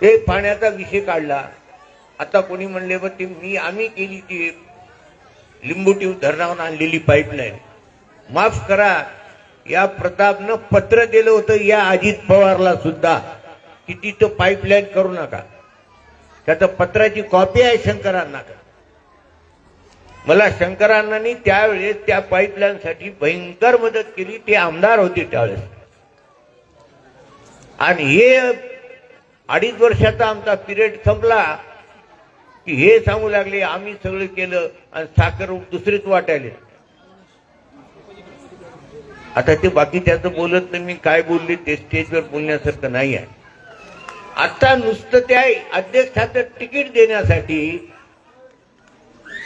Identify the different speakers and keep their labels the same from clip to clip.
Speaker 1: ते पाण्याचा विषय काढला. आता कोणी म्हणले बघ ते मी आम्ही केली ती लिंबूटीव धरणावर आणलेली पाईपलाईन माफ करा या प्रतापनं पत्र दिलं होतं या अजित पवारला सुद्धा की तिथं पाईपलाईन करू नका. त्याचं पत्राची कॉपी आहे शंकरांना का? मला शंकरांनी त्यावेळेस त्या पाईपलाईनसाठी भयंकर मदत केली. ते आमदार होते त्यावेळेस. आणि हे अडीच वर्षाचा आमचा पिरियड संपला की हे सांगू लागले आम्ही सगळं केलं आणि साखर दुसरेच वाटायले. आता ते बाकी त्याचं बोलत नाही मी काय बोलले ते स्टेजवर बोलण्यासारखं नाही आहे. आता नुसतं त्या अध्यक्षाचं तिकीट देण्यासाठी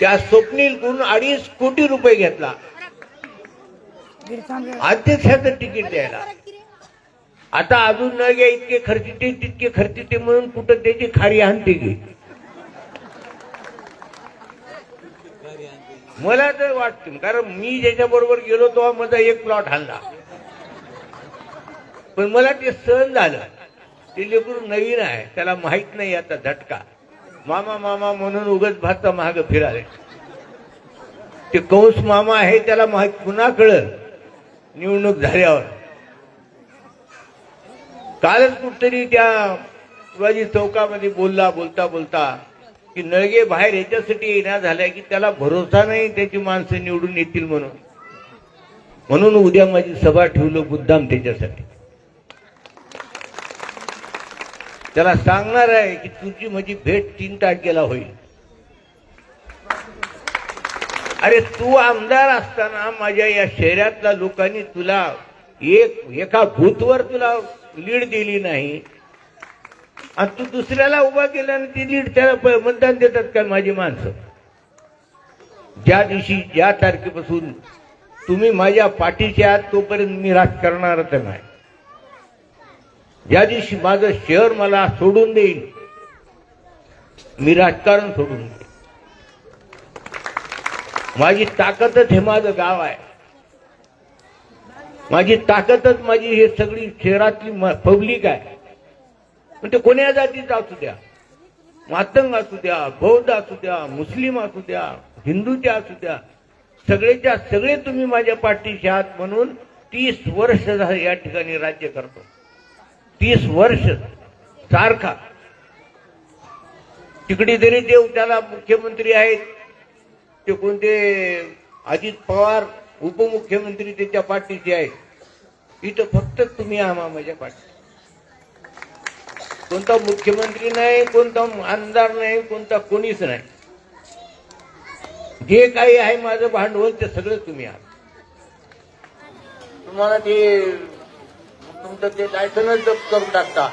Speaker 1: त्या स्वप्नील अडीच कोटी रुपये घेतला. अध्यक्षाचं तिकीट द्यायला. आता अजून न घ्या इतके खर्चिते तितके खर्चिते म्हणून कुठं त्याची खारी आणते गे मला तर वाटतं कारण मी ज्याच्या बरोबर गेलो तेव्हा माझा एक प्लॉट हल्ला पण मला ते सहन झालं. ते लेकरू नवीन आहे त्याला माहीत नाही आता झटका. मामा मामा म्हणून उगच भातचा महाग फिराले ते कंस मामा आहे त्याला माहीत पुन्हा कळल. निवडणूक झाल्यावर. कालच कुठतरी त्या शिवाजी चौकामध्ये बोलला बोलता बोलता की नळगे बाहेर याच्यासाठी येण्या झाल्या की त्याला भरोसा नाही त्याची माणसं निवडून येतील म्हणून. म्हणून उद्या माझी सभा ठेवलं मुद्दाम त्याच्यासाठी. त्याला सांगणार आहे की तुझी माझी भेट तीन तारखेला होईल. अरे तू आमदार असताना माझ्या या शहरातल्या लोकांनी तुला एक एका भूतवर तुला लीड दिली नाही. आणि तू दुसऱ्याला उभा केला आणि ती लीड त्याला मतदान देतात काय माझी माणसं? ज्या दिवशी ज्या तारखेपासून तुम्ही माझ्या पाठीचे आहात तोपर्यंत मी राजकारणारच नाही. ज्या दिवशी माझं शहर मला सोडून देईल मी राजकारण सोडून देईन माझी ताकदच हे माझं गाव आहे. माझी ताकदच माझी हे सगळी शहरातली पब्लिक आहे. पण ते कोण्या जातीचा असू द्या? मातंग असू द्या बौद्ध असू द्या मुस्लिम असू द्या हिंदूच्या असू द्या सगळेच्या सगळे तुम्ही माझ्या पाठीशी आहात म्हणून तीस वर्ष या ठिकाणी राज्य करतो. तीस वर्ष सारखा. तिकडे जरी देव त्याला मुख्यमंत्री आहेत ते कोणते अजित पवार उपमुख्यमंत्री त्याच्या पाठीशी आहेत इथं फक्त तुम्ही आम्हा माझ्या पाठी कोणता मुख्यमंत्री नाही कोणता आमदार नाही कोणता कोणीच नाही. जे काही आहे माझं भांडवल ते सगळं तुम्ही आहात. तुम्हाला ते तुमचं ते लायसनच जप्त करून टाकता.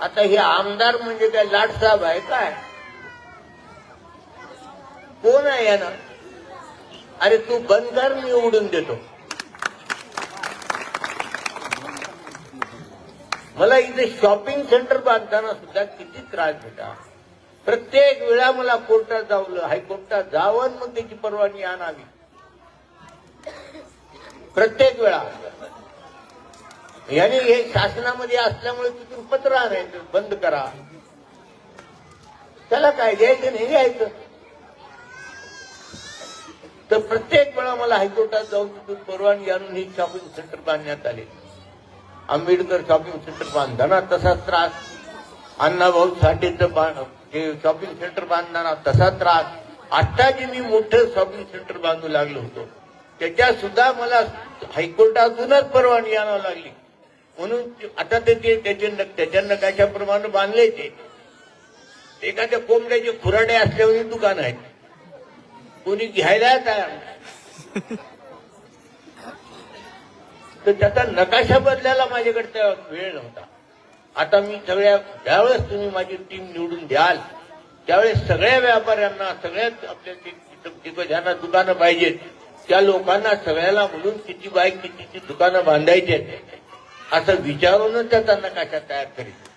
Speaker 1: आता हे आमदार म्हणजे काय लाटसाहेब आहे काय? कोण आहे यानं? अरे तू बंद कर मी उडून देतो. मला इथे शॉपिंग सेंटर बांधताना सुद्धा किती त्रास भेटा प्रत्येक वेळा मला कोर्टात जावलं हायकोर्टात जावं मग त्याची परवानगी आणावी. प्रत्येक वेळा. याने हे शासनामध्ये असल्यामुळे तिथून पत्र आणायचं बंद करा. त्याला काय द्यायचं नाही घ्यायचं तर प्रत्येक वेळा मला हायकोर्टात जाऊन तिथून परवानगी आणून ही शॉपिंग सेंटर बांधण्यात आले. आंबेडकर शॉपिंग सेंटर बांधताना तसा त्रास अण्णाभाऊ साठेचं हे शॉपिंग सेंटर बांधताना तसा त्रास. आता जे मी मोठं शॉपिंग सेंटर बांधू लागलो होतो त्याच्यात सुद्धा मला हायकोर्टातूनच परवानगी आणावी लागली. म्हणून आता ते ते त्याचे त्याच्या नकाशाप्रमाणे बांधले ते. एखाद्या कोंबड्याचे खुराडे असल्यावर दुकान आहेत. कोणी घ्यायला तयार नाही. तर त्याचा नकाशा बदलायला माझ्याकडे त्या वेळ नव्हता. आता मी सगळ्या ज्यावेळेस तुम्ही माझी टीम निवडून द्याल त्यावेळेस सगळ्या व्यापाऱ्यांना सगळ्याच आपल्या ज्यांना दुकानं पाहिजेत त्या लोकांना सगळ्याला म्हणून किती बाईक कितीची दुकानं बांधायची आहेत. असं विचारूनच त्याचा नकाशा तयार करीत